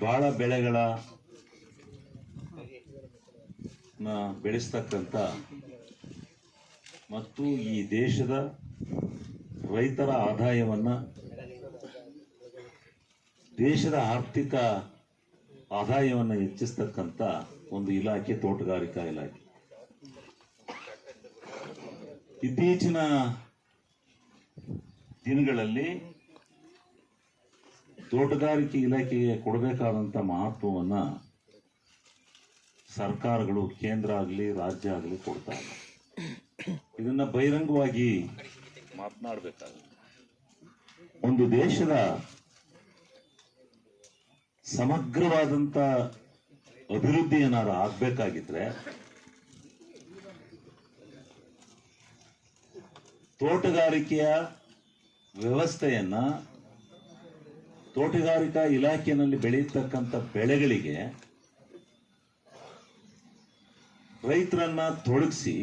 ಬಹಳ ಬೆಳೆಗಳ ಬೆಳೆಸ್ತಕ್ಕಂಥ ಮತ್ತು ಈ ದೇಶದ ರೈತರ ಆದಾಯವನ್ನು ದೇಶದ ಆರ್ಥಿಕ ಆದಾಯವನ್ನು ಹೆಚ್ಚಿಸ್ತಕ್ಕಂಥ ಒಂದು ಇಲಾಖೆ, ತೋಟಗಾರಿಕಾ ಇಲಾಖೆ. ಇತ್ತೀಚಿನ ದಿನಗಳಲ್ಲಿ ತೋಟಗಾರಿಕೆ ಇಲಾಖೆಗೆ ಕೊಡಬೇಕಾದಂಥ ಮಹತ್ವವನ್ನು ಸರ್ಕಾರಗಳು, ಕೇಂದ್ರ ಆಗಲಿ, ರಾಜ್ಯ ಆಗಲಿ ಕೊಡ್ತಾ ಇಲ್ಲ ಇದನ್ನ ಬಹಿರಂಗವಾಗಿ ಮಾತನಾಡಬೇಕಾಗುತ್ತೆ ಒಂದು ದೇಶದ ಸಮಗ್ರವಾದಂಥ ಅಭಿವೃದ್ಧಿ ಏನಾದ್ರು ಆಗ್ಬೇಕಾಗಿದ್ರೆ ತೋಟಗಾರಿಕೆಯ ವ್ಯವಸ್ಥೆಯನ್ನ ತೋಟಗಾರಿಕಾ ಇಲಾಖೆಯಲ್ಲಿ ಬೆಳೆಯತಕ್ಕಂಥ ಬೆಳೆಗಳಿಗೆ ರೈತರನ್ನ ತೊಡಗಿಸಿ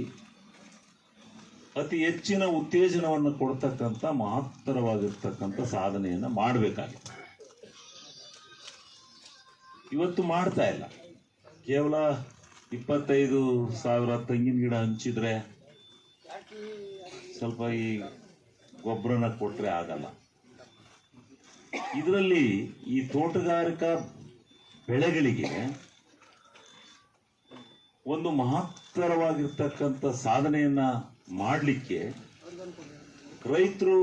ಅತಿ ಹೆಚ್ಚಿನ ಉತ್ತೇಜನವನ್ನು ಕೊಡ್ತಕ್ಕಂಥ ಮಹತ್ತರವಾಗಿರ್ತಕ್ಕಂಥ ಸಾಧನೆಯನ್ನ ಮಾಡಬೇಕಾಗಿದೆ ಇವತ್ತು ಮಾಡ್ತಾ ಇಲ್ಲ. ಕೇವಲ ಇಪ್ಪತ್ತೈದು ಸಾವಿರ ತೆಂಗಿನ ಗಿಡ ಹಂಚಿದ್ರೆ ಸ್ವಲ್ಪ ಈ ಗೊಬ್ಬರನ ಕೊಟ್ರೆ ಆಗಲ್ಲ. ಇದರಲ್ಲಿ ಈ ತೋಟಗಾರಿಕಾ ಬೆಳೆಗಳಿಗೆ ಒಂದು ಮಹತ್ತರವಾಗಿರ್ತಕ್ಕಂಥ ಸಾಧನೆಯನ್ನ ಮಾಡಲಿಕ್ಕೆ ರೈತರು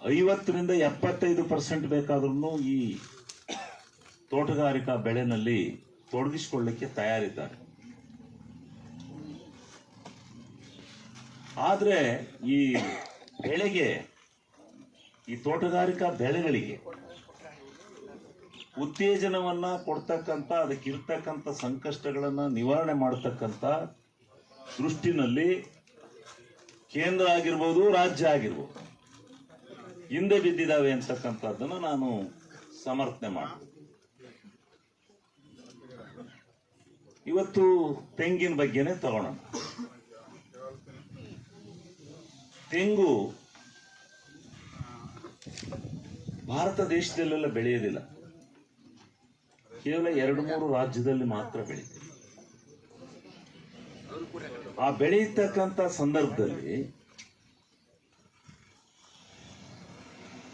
ಐವತ್ತರಿಂದ ಎಪ್ಪತ್ತೈದು ಪರ್ಸೆಂಟ್ ಬೇಕಾದ್ರೂ ಈ ತೋಟಗಾರಿಕಾ ಬೆಳೆನಲ್ಲಿ ತೊಡಗಿಸಿಕೊಳ್ಳಿಕ್ಕೆ ತಯಾರಿದ್ದಾರೆ. ಆದರೆ ಈ ಬೆಳೆಗೆ, ಈ ತೋಟಗಾರಿಕಾ ಬೆಳೆಗಳಿಗೆ ಉತ್ತೇಜನವನ್ನ ಕೊಡ್ತಕ್ಕಂಥ ಅದಕ್ಕಿರ್ತಕ್ಕಂಥ ಸಂಕಷ್ಟಗಳನ್ನ ನಿವಾರಣೆ ಮಾಡತಕ್ಕಂಥ ದೃಷ್ಟಿನಲ್ಲಿ ಕೇಂದ್ರ ಆಗಿರ್ಬೋದು, ರಾಜ್ಯ ಆಗಿರ್ಬೋದು, ಹಿಂದೆ ಬಿದ್ದಿದ್ದಾವೆ ಅಂತಕ್ಕಂಥದ್ದನ್ನು ನಾನು ಸಮರ್ಥನೆ ಮಾಡ್ತೀನಿ. ಇವತ್ತು ತೆಂಗಿನ ಬಗ್ಗೆನೇ ತಗೊಳ್ಳೋಣ ತೆಂಗು ಭಾರತ ದೇಶದಲ್ಲೆಲ್ಲ ಬೆಳೆಯೋದಿಲ್ಲ ಕೇವಲ ಎರಡು ಮೂರು ರಾಜ್ಯದಲ್ಲಿ ಮಾತ್ರ ಬೆಳೀತದೆ ಆ ಬೆಳೆಯತಕ್ಕಂಥ ಸಂದರ್ಭದಲ್ಲಿ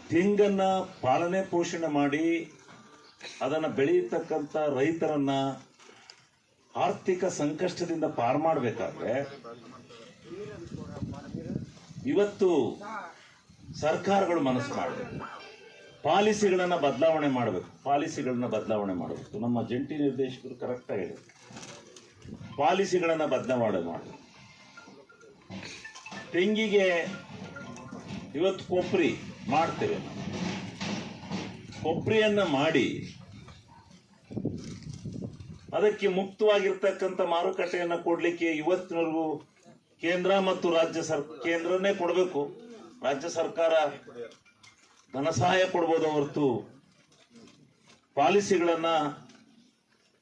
ತೆಂಗನ್ನ ಪಾಲನೆ ಪೋಷಣೆ ಮಾಡಿ ಅದನ್ನು ಬೆಳೆಯತಕ್ಕಂಥ ರೈತರನ್ನ ಆರ್ಥಿಕ ಸಂಕಷ್ಟದಿಂದ ಪಾರು ಮಾಡಬೇಕಾದ್ರೆ ಇವತ್ತು ಸರ್ಕಾರಗಳು ಮನಸ್ಸು ಮಾಡಬೇಕು. ಪಾಲಿಸಿಗಳನ್ನು ಬದಲಾವಣೆ ಮಾಡಬೇಕು. ಪಾಲಿಸಿಗಳನ್ನ ಬದಲಾವಣೆ ಮಾಡಬೇಕು. ನಮ್ಮ ಜಂಟಿ ನಿರ್ದೇಶಕರು ಕರೆಕ್ಟಾಗಿ ಪಾಲಿಸಿಗಳನ್ನು ಬದಲಾವಣೆ ಮಾಡಬೇಕು. ತೆಂಗಿಗೆ ಇವತ್ತು ಕೊಬ್ಬರಿ ಮಾಡ್ತೇವೆ ಕೊಬ್ಬರಿಯನ್ನ ಮಾಡಿ ಅದಕ್ಕೆ ಮುಕ್ತವಾಗಿರ್ತಕ್ಕಂಥ ಮಾರುಕಟ್ಟೆಯನ್ನು ಕೊಡಲಿಕ್ಕೆ ಇವತ್ತಿನವರೆಗೂ ಕೇಂದ್ರ ಮತ್ತು ರಾಜ್ಯ ಸರ್, ಕೇಂದ್ರನೇ ಕೊಡಬೇಕು. ರಾಜ್ಯ ಸರ್ಕಾರ ಧನ ಸಹಾಯ ಕೊಡ್ಬೋದು ಹೊರತು ಪಾಲಿಸಿಗಳನ್ನ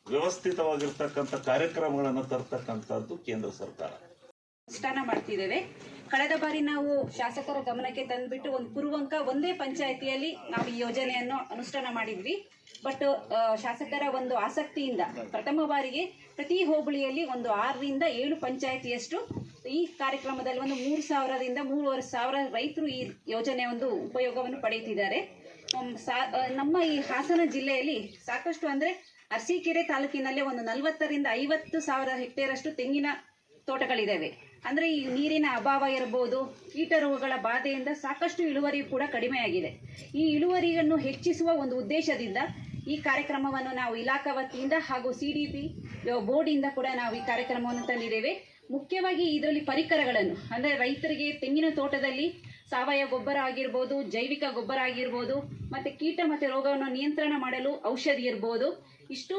ವ್ಯವಸ್ಥಿತವಾಗಿರ್ತಕ್ಕಂಥ ಕಾರ್ಯಕ್ರಮಗಳನ್ನು ತರ್ತಕ್ಕಂಥದ್ದು ಕೇಂದ್ರ ಸರ್ಕಾರ. ಅನುಷ್ಠಾನ ಮಾಡ್ತಿದ್ದೇವೆ. ಕಳೆದ ಬಾರಿ ನಾವು ಶಾಸಕರ ಗಮನಕ್ಕೆ ತಂದ್ಬಿಟ್ಟು ಒಂದು ಪೂರ್ವಂಕ ಒಂದೇ ಪಂಚಾಯಿತಿಯಲ್ಲಿ ನಾವು ಈ ಯೋಜನೆಯನ್ನು ಅನುಷ್ಠಾನ ಮಾಡಿದ್ವಿ. ಬಟ್ ಶಾಸಕರ ಒಂದು ಆಸಕ್ತಿಯಿಂದ ಪ್ರಥಮ ಬಾರಿಗೆ ಪ್ರತಿ ಹೋಬಳಿಯಲ್ಲಿ ಒಂದು ಆರರಿಂದ ಏಳು ಪಂಚಾಯಿತಿಯಷ್ಟು ಈ ಕಾರ್ಯಕ್ರಮದಲ್ಲಿ ಒಂದು ಮೂರು ಸಾವಿರದಿಂದ ಮೂರುವರೆ ಸಾವಿರ ರೈತರು ಈ ಯೋಜನೆ ಒಂದು ಉಪಯೋಗವನ್ನು ಪಡೆಯುತ್ತಿದ್ದಾರೆ. ನಮ್ಮ ಈ ಹಾಸನ ಜಿಲ್ಲೆಯಲ್ಲಿ ಸಾಕಷ್ಟು ಅಂದ್ರೆ ಅರಸೀಕೆರೆ ತಾಲೂಕಿನಲ್ಲೇ ಒಂದು ನಲವತ್ತರಿಂದ ಐವತ್ತು ಸಾವಿರ ಹೆಕ್ಟೇರ್ ಅಷ್ಟು ತೆಂಗಿನ ತೋಟಗಳಿದ್ದಾವೆ ಅಂದ್ರೆ ಈ ನೀರಿನ ಅಭಾವ ಇರಬಹುದು ಕೀಟ ರೋಗಗಳ ಬಾಧೆಯಿಂದ ಸಾಕಷ್ಟು ಇಳುವರಿ ಕೂಡ ಕಡಿಮೆಯಾಗಿದೆ. ಈ ಇಳುವರಿಯನ್ನು ಹೆಚ್ಚಿಸುವ ಒಂದು ಉದ್ದೇಶದಿಂದ ಈ ಕಾರ್ಯಕ್ರಮವನ್ನು ನಾವು ಇಲಾಖಾ ವತಿಯಿಂದ ಹಾಗೂ ಸಿ ಡಿ ಪಿ ಬೋರ್ಡಿಂದ ಕೂಡ ನಾವು ಈ ಕಾರ್ಯಕ್ರಮವನ್ನು ತಂದಿದ್ದೇವೆ. ಮುಖ್ಯವಾಗಿ ಇದರಲ್ಲಿ ಪರಿಕರಗಳನ್ನು, ಅಂದರೆ ರೈತರಿಗೆ ತೆಂಗಿನ ತೋಟದಲ್ಲಿ ಸಾವಯವ ಗೊಬ್ಬರ ಆಗಿರ್ಬೋದು, ಜೈವಿಕ ಗೊಬ್ಬರ ಆಗಿರ್ಬೋದು, ಮತ್ತು ಕೀಟ ಮತ್ತು ರೋಗವನ್ನು ನಿಯಂತ್ರಣ ಮಾಡಲು ಔಷಧಿ ಇರ್ಬೋದು, ಇಷ್ಟು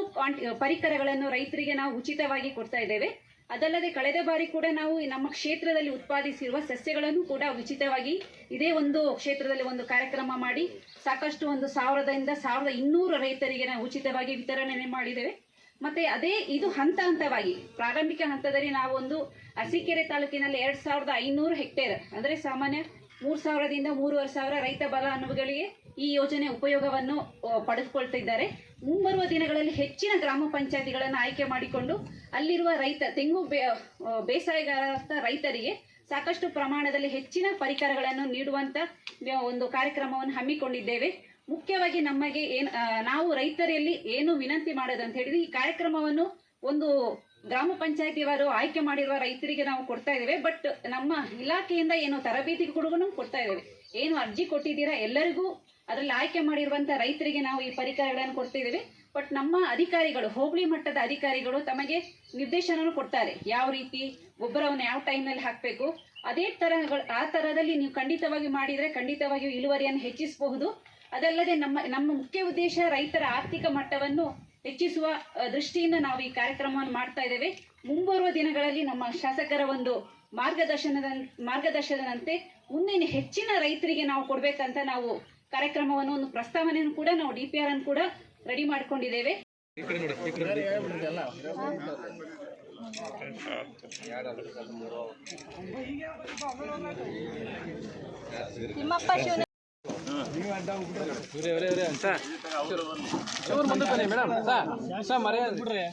ಪರಿಕರಗಳನ್ನು ರೈತರಿಗೆ ನಾವು ಉಚಿತವಾಗಿ ಕೊಡ್ತಾ ಇದ್ದೇವೆ. ಅದಲ್ಲದೆ ಕಳೆದ ಬಾರಿ ಕೂಡ ನಾವು ನಮ್ಮ ಕ್ಷೇತ್ರದಲ್ಲಿ ಉತ್ಪಾದಿಸಿರುವ ಸಸ್ಯಗಳನ್ನು ಕೂಡ ಉಚಿತವಾಗಿ ಇದೇ ಒಂದು ಕ್ಷೇತ್ರದಲ್ಲಿ ಒಂದು ಕಾರ್ಯಕ್ರಮ ಮಾಡಿ ಸಾಕಷ್ಟು ಒಂದು ಸಾವಿರದಿಂದ ಸಾವಿರದ ಇನ್ನೂರು ರೈತರಿಗೆ ನಾವು ಉಚಿತವಾಗಿ ವಿತರಣೆ ಮಾಡಿದ್ದೇವೆ. ಮತ್ತೆ ಅದೇ ಇದು ಹಂತ ಹಂತವಾಗಿ. ಪ್ರಾರಂಭಿಕ ಹಂತದಲ್ಲಿ ನಾವು ಒಂದು ಅರಸೀಕೆರೆ ತಾಲೂಕಿನಲ್ಲಿ ಎರಡ್ ಸಾವಿರದ ಐನೂರು ಹೆಕ್ಟೇರ್, ಅಂದ್ರೆ ಸಾಮಾನ್ಯ ಮೂರ್ ಸಾವಿರದಿಂದ ಮೂರುವರೆ ಸಾವಿರ ರೈತ ಬಲ ಅನುಭವಗಳಿಗೆ ಈ ಯೋಜನೆ ಉಪಯೋಗವನ್ನು ಪಡೆದುಕೊಳ್ತಿದ್ದಾರೆ. ಮುಂಬರುವ ದಿನಗಳಲ್ಲಿ ಹೆಚ್ಚಿನ ಗ್ರಾಮ ಪಂಚಾಯತಿಗಳನ್ನು ಆಯ್ಕೆ ಮಾಡಿಕೊಂಡು ಅಲ್ಲಿರುವ ರೈತ, ತೆಂಗು ಬೇಸಾಯಗಾರ ರೈತರಿಗೆ ಸಾಕಷ್ಟು ಪ್ರಮಾಣದಲ್ಲಿ ಹೆಚ್ಚಿನ ಪರಿಕರಗಳನ್ನು ನೀಡುವಂತ ಒಂದು ಕಾರ್ಯಕ್ರಮವನ್ನು ಹಮ್ಮಿಕೊಂಡಿದ್ದೇವೆ. ಮುಖ್ಯವಾಗಿ ನಮಗೆ ಏನ್ ನಾವು ರೈತರಲ್ಲಿ ಏನು ವಿನಂತಿ ಮಾಡೋದಂತ ಹೇಳಿದ್ರೆ, ಈ ಕಾರ್ಯಕ್ರಮವನ್ನು ಒಂದು ಗ್ರಾಮ ಪಂಚಾಯತಿಯವರು ಆಯ್ಕೆ ಮಾಡಿರುವ ರೈತರಿಗೆ ನಾವು ಕೊಡ್ತಾ ಇದ್ದೇವೆ. ಬಟ್ ನಮ್ಮ ಇಲಾಖೆಯಿಂದ ಏನು ತರಬೇತಿ ಕೂಡ ಕೊಡ್ತಾ ಇದ್ದೇವೆ. ಏನು ಅರ್ಜಿ ಕೊಟ್ಟಿದ್ದೀರಾ ಎಲ್ಲರಿಗೂ, ಅದರಲ್ಲಿ ಆಯ್ಕೆ ಮಾಡಿರುವಂತ ರೈತರಿಗೆ ನಾವು ಈ ಪರಿಕರಗಳನ್ನು ಕೊಡ್ತಾ ಇದ್ದೇವೆ. ಬಟ್ ನಮ್ಮ ಅಧಿಕಾರಿಗಳು, ಹೋಬಳಿ ಮಟ್ಟದ ಅಧಿಕಾರಿಗಳು ತಮಗೆ ನಿರ್ದೇಶನ ಕೊಡ್ತಾರೆ. ಯಾವ ರೀತಿ ಗೊಬ್ಬರವನ್ನು ಯಾವ ಟೈಮ್ನಲ್ಲಿ ಹಾಕಬೇಕು? ಅದೇ ತರಹಗಳು, ಆ ತರದಲ್ಲಿ ನೀವು ಖಂಡಿತವಾಗಿ ಮಾಡಿದ್ರೆ ಖಂಡಿತವಾಗಿಯೂ ಇಳುವರಿಯನ್ನು ಹೆಚ್ಚಿಸಬಹುದು. ಅದಲ್ಲದೆ ನಮ್ಮ ನಮ್ಮ ಮುಖ್ಯ ಉದ್ದೇಶ ರೈತರ ಆರ್ಥಿಕ ಮಟ್ಟವನ್ನು ಹೆಚ್ಚಿಸುವ ದೃಷ್ಟಿಯಿಂದ ನಾವು ಈ ಕಾರ್ಯಕ್ರಮವನ್ನು ಮಾಡ್ತಾ ಇದ್ದೇವೆ. ಮುಂಬರುವ ದಿನಗಳಲ್ಲಿ ನಮ್ಮ ಶಾಸಕರ ಒಂದು ಮಾರ್ಗದರ್ಶನದ, ಮಾರ್ಗದರ್ಶನದಂತೆ ಮುಂದಿನ ಹೆಚ್ಚಿನ ರೈತರಿಗೆ ನಾವು ಕೊಡಬೇಕಂತ ನಾವು ಕಾರ್ಯಕ್ರಮವನ್ನು, ಒಂದು ಪ್ರಸ್ತಾವನೆಯನ್ನು ಕೂಡ ನಾವು ಡಿ ಪಿ ಆರ್ ಅನ್ನು ಕೂಡ ರೆಡಿ ಮಾಡ್ಕೊಂಡಿದ್ದೇವೆ. ತಿಮ್ಮಪ್ಪ ಶಿವನ ಚೂರು ಮುಂದಕ್ಕೆ ಬನ್ನಿ ಮೇಡಮ್. ಸರ್ ಸರ್ ಮರ್ಯಾದೆ. ಬಿಡ್ರಿ